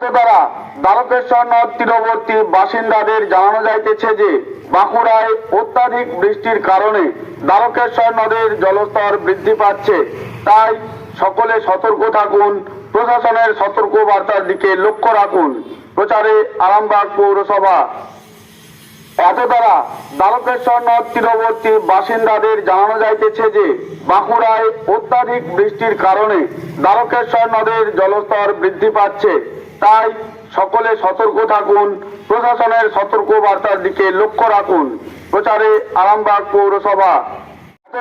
দ্বারা দ্বারকেশ্বর নদ তীরবর্তী বাসিন্দাদের জানানো যাইতেছে যে, বাঁকুড়ায় অত্যাধিক বৃষ্টির কারণে দ্বারকেশ্বর নদের জলস্তর বৃদ্ধি পাচ্ছে। তাই সকলে সতর্ক থাকুন, প্রশাসনের সতর্ক বার্তার দিকে লক্ষ্য রাখুন। প্রচারে আরামবাগ পৌরসভা। এত দ্বারা দ্বারকেশ্বর নদ তীরবর্তী বাসিন্দাদের জানানো যাইতেছে যে, বাঁকুড়ায় অত্যাধিক বৃষ্টির কারণে দ্বারকেশ্বর নদের জলস্তর বৃদ্ধি পাচ্ছে। তাই সকলে সতর্ক থাকুন, প্রশাসনের সতর্ক বার্তার দিকে লক্ষ্য রাখুন। প্রচারে আরামবাগ পৌরসভা।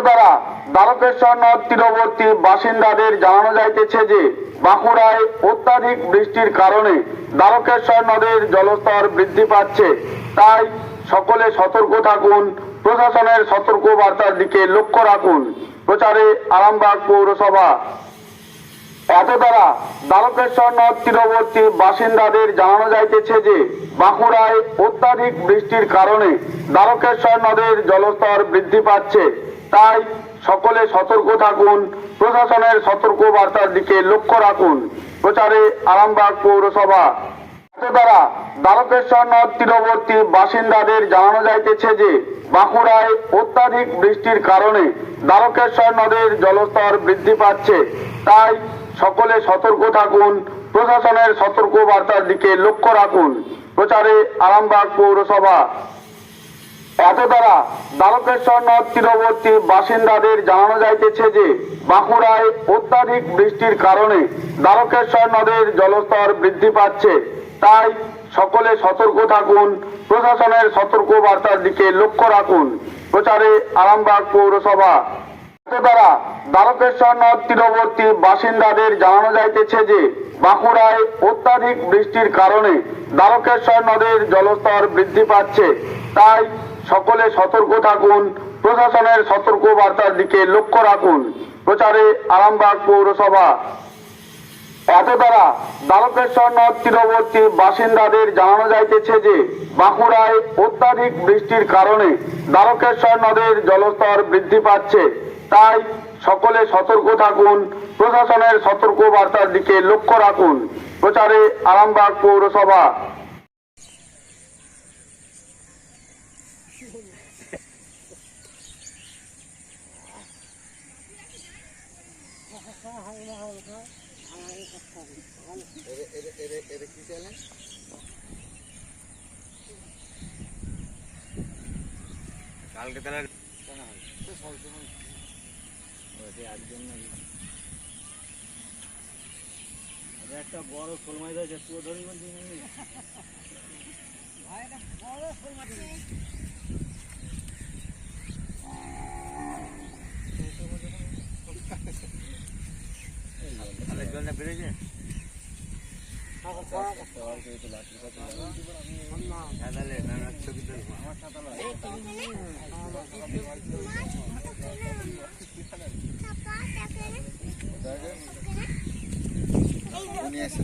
দ্বারা দ্বারকেশ্বর নদ তীরবর্তী বাসিন্দাদের জানানো যাইতেছে যে, বাঁকুড়ায় অত্যাধিক বৃষ্টির কারণে দ্বারকেশ্বর নদের জলস্তর বৃদ্ধি পাচ্ছে। তাই সকলে সতর্ক থাকুন, প্রশাসনের সতর্ক বার্তার দিকে লক্ষ্য রাখুন। প্রচারে আরামবাগ পৌরসভা। এত দ্বারা দ্বারকেশ্বর নদ তীরবর্তী বাসিন্দাদের জানানো যাইতেছে যে, বাঁকুড়ায় অত্যাধিক বৃষ্টির কারণে দ্বারকেশ্বর নদের জলস্তর বৃদ্ধি পাচ্ছে। তাই সকলে সতর্ক থাকুন, প্রশাসনের সতর্ক বার্তার দিকে লক্ষ্য রাখুন। প্রচারে আরামবাগ পৌরসভা। এত দ্বারা দ্বারকেশ্বর নদ তীরবর্তী বাসিন্দাদের জানানো যাইতেছে যে, বাঁকুড়ায় অত্যাধিক বৃষ্টির কারণে দ্বারকেশ্বর নদের জলস্তর বৃদ্ধি পাচ্ছে। তাই সকলে সতর্ক থাকুন। প্রশাসনের সতর্ক বার্তার দিকে লক্ষ্য রাখুন। প্রচারে আরামবাগ পৌরসভা। এত দ্বারা দ্বারকেশ্বর নদ তীরবর্তী বাসিন্দাদের জানানো যাইতেছে যে, বাঁকুড়ায় অত্যাধিক বৃষ্টির কারণে দ্বারকেশ্বর নদের জলস্তর বৃদ্ধি পাচ্ছে। তাই সকলে সতর্ক থাকুন। প্রশাসনের সতর্ক বার্তার দিকে লক্ষ্য রাখুন। প্রচারে আরামবাগ পৌরসভা। দ্বারা দ্বারকেশ্বর নদ তীরবর্তী বাসিন্দাদের জানানো যাইতেছে যে বাঁকুড়ায় অত্যাধিক বৃষ্টির কারণে দ্বারকেশ্বর নদের জলস্তর বৃদ্ধি পাচ্ছে। তাই সকলে সতর্ক থাকুন, প্রশাসনের সতর্ক বার্তার দিকে লক্ষ্য রাখুন। প্রচারে আরামবাগ পৌরসভা। এত দ্বারা দ্বারকেশ্বর নদ তীরবর্তী বাসিন্দাদের জানানো যাইতেছে যে বাঁকুড়ায় অত্যাধিক বৃষ্টির কারণে দ্বারকেশ্বর নদের জলস্তর বৃদ্ধি পাচ্ছে। তাই সকলে সতর্ক থাকুন, প্রশাসনের সতর্ক বার্তার দিকে লক্ষ্য রাখুন। প্রচারে আরামবাগ পৌরসভা। কালকে তাহলে একটা বড় শোল মাছ আছে তুই ধরি বলছি তাহলে জলটা বেড়েছে হ্যাঁ তাহলে না না ছবি ese,